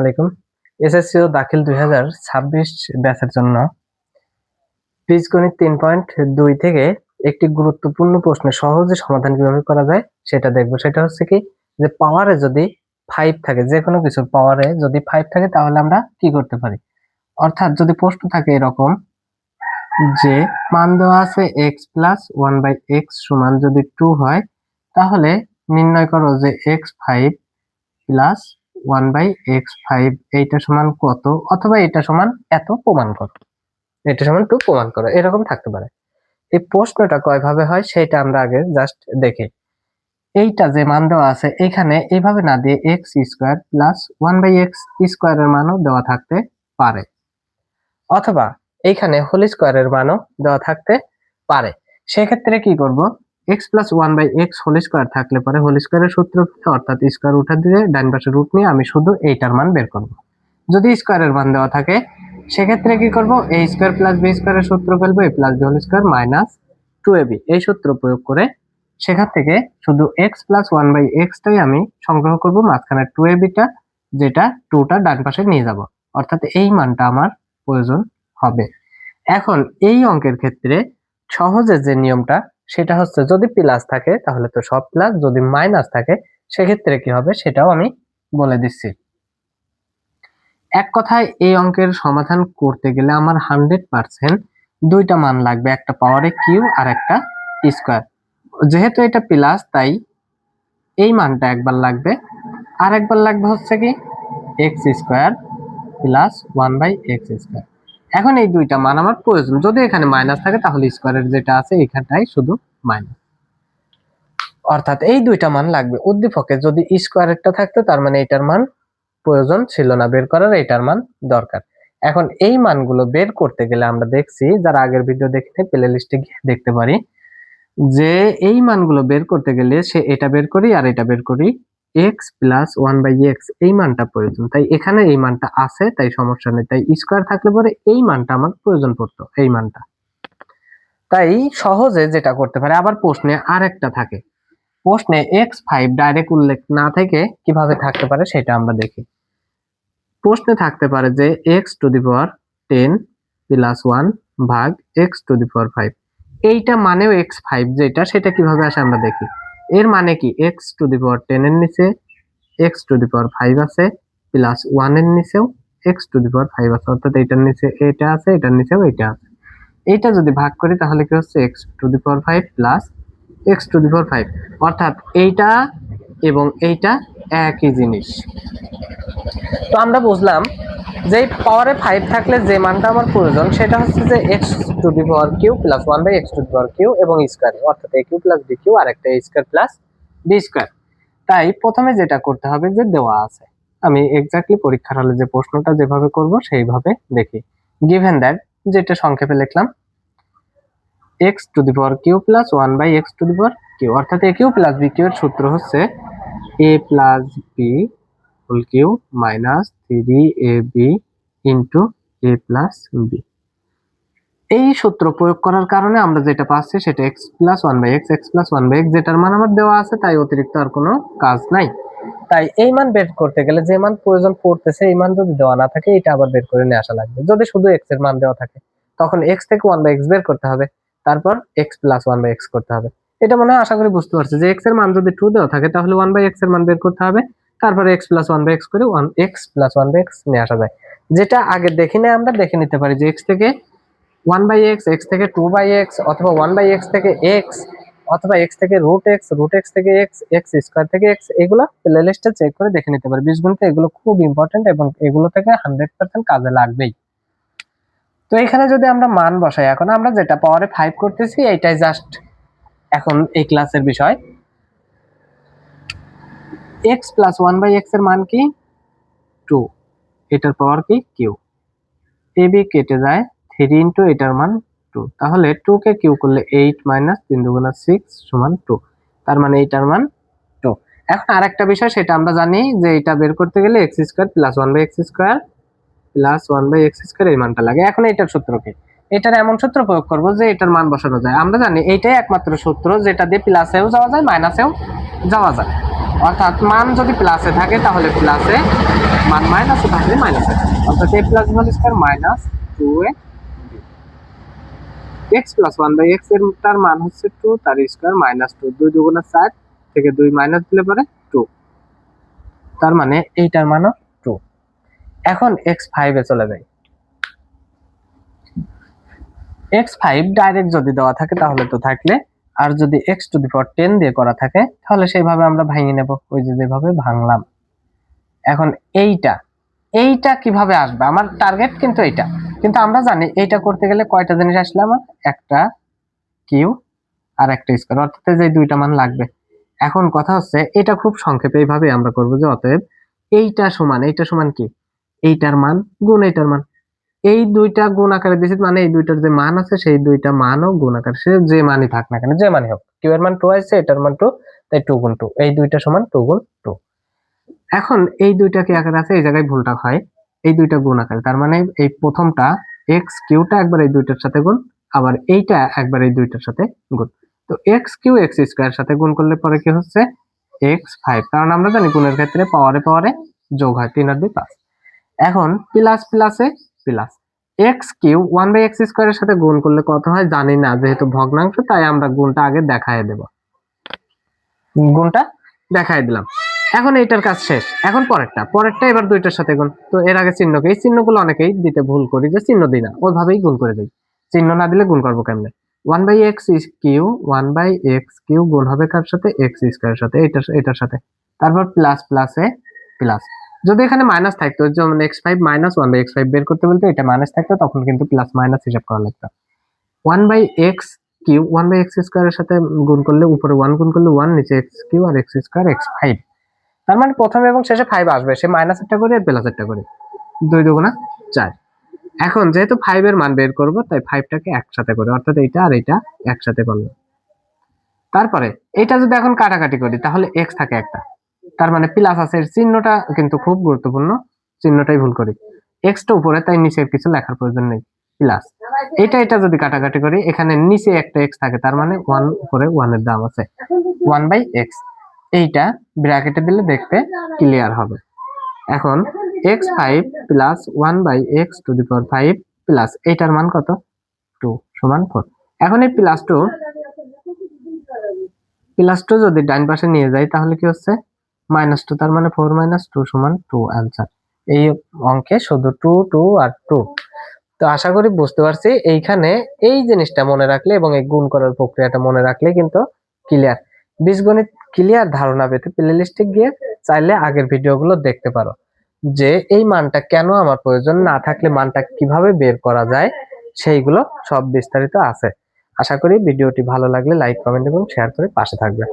আলাইকুম। এসএসসি ও দাখিল দুই হাজার ছাব্বিশ ব্যাচের জন্য বীজগণিত তিন পয়েন্ট দুই থেকে একটি গুরুত্বপূর্ণ প্রশ্নের সহজে সমাধান কীভাবে করা যায় সেটা দেখব। সেটা হচ্ছে কি যে পাওয়ারে যদি ফাইভ থাকে যে কোনো কিছুর পাওয়ারে যদি ফাইভ থাকে, তাহলে আমরা কি করতে পারি? অর্থাৎ যদি প্রশ্ন থাকে এরকম যে মান দেওয়া আছে x plus one by x সমান যদি টু হয়, তাহলে নির্ণয় করো যে x five plus one by x five, এইটা সমান কত? অথবা এটা সমান এত প্রমাণ করো। এটা সমান টু প্রমাণ করো। এরকম থাকতে পারে। এই প্রশ্নটা কয়ভাবে হয় সেটা আমরা আগে জাস্ট দেখি। এইটা যে মান দেওয়া আছে, এখানে এইভাবে না দিয়ে x square plus one by x স্কোয়ারের মানও দেওয়া থাকতে পারে। অথবা এইখানে হোল স্কোয়ারের মানও দেওয়া থাকতে পারে। সেক্ষেত্রে কি করব? X plus one by x whole square থাকলে পরে হোল স্কোয়ারের সূত্র অর্থাৎ স্কোয়ার উঠা দিয়ে ডান পাশে রুট নিয়ে আমি শুধু এইটার মান বের করব। যদি স্কোয়ারের মান দেওয়া থাকে, সেক্ষেত্রে কি করব? এ স্কোয়ার প্লাস বি স্কোয়ারের সূত্র ফেলব A plus B whole square minus two A B এই সূত্র প্রয়োগ করে সেখান থেকে শুধু এক্স প্লাস ওয়ান বাই এক্সটাই আমি সংগ্রহ করব, মাঝখানে টু এ বিটা যেটা টুটা ডান পাশে নিয়ে যাব। অর্থাৎ এই মানটা আমার প্রয়োজন হবে। এখন এই অঙ্কের ক্ষেত্রে সহজে যে নিয়মটা সেটা হচ্ছে যদি প্লাস থাকে, তাহলে তো সব প্লাস যদি মাইনাস থাকে, সেক্ষেত্রে কি হবে সেটাও আমি বলে দিচ্ছি। এক কথায় এই অঙ্কের সমাধান করতে গেলে আমার হান্ড্রেড পার্সেন্ট দুইটা মান লাগবে, একটা পাওয়ারে কিউ আর একটা স্কোয়ার যেহেতু এটা প্লাস তাই এই মানটা একবার লাগবে। আর একবার লাগবে হচ্ছে কি x square plus one by x square এখন এই দুইটা মান আমার প্রয়োজন। যদি এখানে মাইনাস থাকে, তাহলে স্কোয়ারের যেটা আছে, এখানটাই শুধু মাইনাস অর্থাৎ এই দুইটা মান লাগবে। উদ্দীপকে যদি স্কোয়ারেরটা থাকতো, তার মানে এটার মান প্রয়োজন ছিল না। বের করার এটার মান দরকার। এখন এই মানগুলো বের করতে গেলে আমরা দেখছি, যারা আগের ভিডিও দেখে প্লে লিস্টে গিয়ে দেখতে পারি, যে এই মানগুলো বের করতে গেলে সে এটা বের করি আর এটা বের করি x plus one by x এই মানটা প্রয়োজন। তাই এখানে এই মানটা আছে, তাই সমস্যা নেই। তাই স্কোয়ার থাকলে পরে এই মানটা আমার প্রয়োজন পড়তো, এই মানটা। তাই সহজে যেটা করতে পারে, আবার প্রশ্নে আর একটা থাকে। প্রশ্নে এক্স ফাইভ ডাইরেক্ট উল্লেখ না থেকে কীভাবে থাকতে পারে সেটা আমরা দেখি। প্রশ্নে থাকতে পারে যে x to the power ten plus one ভাগ x to the power five এইটা মানেও এক্স ফাইভ যেটা, সেটা কীভাবে আসে আমরা দেখি। এর মানে কি? X to the power ten এর নিচে x to the power five আছে প্লাস ওয়ানের নিচেও x to the power five আছে। অর্থাৎ এটার নিচে এটা আছে, এটার নিচেও এটা আছে। এইটা যদি ভাগ করি, তাহলে কি হচ্ছে? X to the power five plus x to the power five অর্থাৎ এইটা এবং এইটা একই জিনিস। তো আমরা বুঝলাম যে পাওয়ারে ফাইভ থাকলে যে মানটা আমার প্রয়োজন সেটা হচ্ছে যে x to the power cube plus one by x to the power cube এবং স্কোয়ার অর্থাৎ A cube plus B cube আর একটা স্কোয়ার প্লাস বি স্কোয়ার তাই প্রথমে যেটা করতে হবে যে দেওয়া আছে। আমি এক্স্যাক্টলি পরীক্ষার হলে যে প্রশ্নটা যেভাবে করব সেইভাবে দেখি। গিভেন দ্যাট যেটা সংক্ষেপে লিখলাম x to the power cube plus one by x to the power cube অর্থাৎ A cube plus B cube এর সূত্র হচ্ছে A plus B whole cube minus three A B into A plus B এই সূত্র প্রয়োগ করার কারণে আমরা যেটা পাচ্ছি সেটা x plus one by x x plus one by x যেটার মান আমার দেওয়া আছে, তাই অতিরিক্ত আর কোনো কাজ নাই। তাই এই মান বের করতে গেলে যে মান প্রয়োজন পড়তেছে, এই মান যদি দেওয়া না থাকে, এটা আবার বের করে নিয়ে আসা লাগবে। যদি শুধু এক্সের মান দেওয়া থাকে, তখন এক্স থেকে ওয়ান বাই এক্স বের করতে হবে, তারপর x plus one by x করতে হবে। এটা মনে হয় আশা করি বুঝতে পারছি। যে এক্সের মান যদি টু দেওয়া থাকে, তাহলে ওয়ান বাই এক্সের মান বের করতে হবে। তারপরে x plus one by x করে one x plus one by x নিয়ে আসা যায়। যেটা আগে দেখি না আমরা, দেখে নিতে পারি যে এক্স থেকে ওয়ান বাই এক্স এক্স থেকে টু বাই এক্স অথবা ওয়ান বাই এক্স থেকে এক্স অথবা এক্স থেকে রুট এক্স রুট এক্স থেকে এক্স এক্স স্কোয়ার থেকে এক্স এগুলো প্লে লিস্টে চেক করে দেখে নিতে পারি। বীজগণিতে এগুলো খুব ইম্পর্টেন্ট এবং এগুলো থেকে হান্ড্রেড পার্সেন্ট কাজে লাগবেই। তো এখানে যদি আমরা মান বসাই, এখন আমরা যেটা পাওয়ারে ফাইভ করতেছি, এইটাই জাস্ট এখন এই ক্লাসের বিষয়। এক্স প্লাস ওয়ান বাই এক্সের মান কি? টু এটার পাওয়ার কি? কিউ এ বি কেটে যায় থ্রি ইন্টু এটার মান টু তাহলে টু কে কিউ করলে এইট মাইনাস তিন দুগুণা সিক্স সমান টু তার মানে এইটার মান টু এখন আরেকটা বিষয়, সেটা আমরা জানি যে এটা বের করতে গেলে x square plus one by x square plus one by x square এই মানটা লাগে। এখন এটার সূত্র কি? এটার এমন সূত্র প্রয়োগ করব যে এটার মান বসানো যায়। আমরা জানি এইটাই একমাত্র সূত্র, যেটা দিয়ে প্লাসেও যাওয়া যায় মাইনাসেও যাওয়া যায়। অর্থাৎ মান যদি প্লাসে থাকে, তাহলে প্লাসে মান মাইনাসে থাকলে মাইনাসে অর্থাৎ A plus whole square minus two A x plus one by এক্সের তার মান হচ্ছে টু তার স্কোয়ার মাইনাস টু দুই দুগুণে চার থেকে দুই মাইনাস দিলে পরে টু তার মানে এইটার মানও টু এখন এক্স ফাইভে চলে যাই। এক্স ডাইরেক্ট যদি দেওয়া থাকে তাহলে তো থাকলে, আর যদি x to the power ten দিয়ে করা থাকে, তাহলে সেইভাবে আমরা ভাঙিয়ে নেব, ওই যে যেভাবে ভাঙলাম। এখন এইটা এইটা কীভাবে আসবে? আমার টার্গেট কিন্তু এইটা। কিন্তু আমরা জানি এইটা করতে গেলে কয়টা জিনিস আসলে আমার? একটা কিউ আর একটা স্কোয়ার অর্থাৎ যে দুইটা মান লাগবে। এখন কথা হচ্ছে, এটা খুব সংক্ষেপে এইভাবে আমরা করব যে অতএব এইটা সমান এইটা সমান কি? এইটার মান গুণ এইটার মান। এই দুইটা গুণ আকারে দিয়েছি মানে এই দুইটার যে মান আছে, সেই দুইটা মানও গুণ আকারে, সে যে মানই থাক না কেন, যে মানই হোক। কিউ এর মান টু আছে, এটার মান টু তাই টু গুণ টু এই দুইটা সমান টু গুণ টু এখন এই দুইটা কি আকারে আছে? এই জায়গায় ভুলটা হয়। এই দুইটা গুণ আকারে, তার মানে এই প্রথমটা এক্স কিউটা একবার এই দুইটার সাথে গুণ, আবার এইটা একবার এই দুইটার সাথে গুণ। তো এক্স কিউ এক্স স্কোয়ার সাথে গুণ করলে পরে কি হচ্ছে? এক্স ফাইভ কারণ আমরা জানি গুণের ক্ষেত্রে পাওয়ারে পাওয়ারে যোগ হয়, তিন আর দুই পাঁচ এখন প্লাস প্লাসে plus x cube one by x স্কোয়ারের সাথে গুণ করলে কত হয়? জানি না, যেহেতু ভগ্নাংশ, তাই আমরা গুণটা আগে দেখায় দেব। গুণটা দেখায় দিলাম। এখন এইটার কাজ শেষ। এখন পরেরটা। পরেরটা এবার দুইটার সাথে গুণ। তো এর আগে চিহ্নকে, এই চিহ্নগুলো অনেকেই দিতে ভুল করি যে চিহ্ন দিই না। ওইভাবেই গুণ করে দিই। চিহ্ন না দিলে গুণ করব কেমনে? One by x cube one by x cube গুণ হবে কার সাথে? এক্স স্কোয়ারের সাথে এটার এটার সাথে। তারপর প্লাস প্লাসে প্লাস যদি এখানে মাইনাস থাকতো যেমন x five minus one by x five বের করতে বলতে এটা মাইনাস থাকতো, তখন কিন্তু প্লাস মাইনাস হিসাব করা লাগতো। One by x cube one by x স্কোয়ারের সাথে গুণ করলে উপরে ওয়ান গুণ করলে ওয়ান নিচে এক্স কিউ আর এক্স স্কোয়ার এক্স ফাইভ তার মানে প্রথমে এবং শেষে ফাইভ আসবে, সে মাইনাস একটা করে আর প্লাস একটা করে। দুই দুগুণা চার। এখন যেহেতু ফাইভ এর মান বের করব, তাই ফাইভটাকে একসাথে করে, অর্থাৎ এইটা আর এইটা একসাথে করল তারপরে এটা যদি এখন কাটাকাটি করি, তাহলে এক্স থাকে একটা। তার মানে প্লাস আছে চিহ্নটা কিন্তু খুব গুরুত্বপূর্ণ, চিহ্নটাই ভুল করি। এক্সটা উপরে, তাই নিচে কিছু লেখার প্রয়োজন নেই প্লাস এটা এটা যদি কাটাকাটি করি, এখানে নিচে একটা এক্স থাকে, তার মানে ওয়ান উপরে ওয়ানের দাম আছে। ওয়ান বাই এক্স এইটা ব্র্যাকেটে দিলে দেখতে ক্লিয়ার হবে। এখন x five plus one by x to the power five plus এইটার মান কত? টু সমান ফোর এখন এই প্লাস টু প্লাস টু যদি ডান পাশে নিয়ে যাই, তাহলে কি হচ্ছে? মাইনাস টু তার মানে ফোর মাইনাস টু সমান টু অ্যান্সার এই অঙ্কে শুধু টু টু আর টু তো আশা করি বুঝতে পারছি, এইখানে এই জিনিসটা মনে রাখলে এবং এই গুণ করার প্রক্রিয়াটা মনে রাখলে কিন্তু ক্লিয়ার বীজগণিত ক্লিয়ার ধারণা পেতে প্লে লিস্টে গিয়ে চাইলে আগের ভিডিওগুলো দেখতে পারো, যে এই মানটা কেন আমার প্রয়োজন, না থাকলে মানটা কীভাবে বের করা যায়, সেইগুলো সব বিস্তারিত আছে। আশা করি ভিডিওটি ভালো লাগলে লাইক কমেন্ট এবং শেয়ার করে পাশে থাকবে।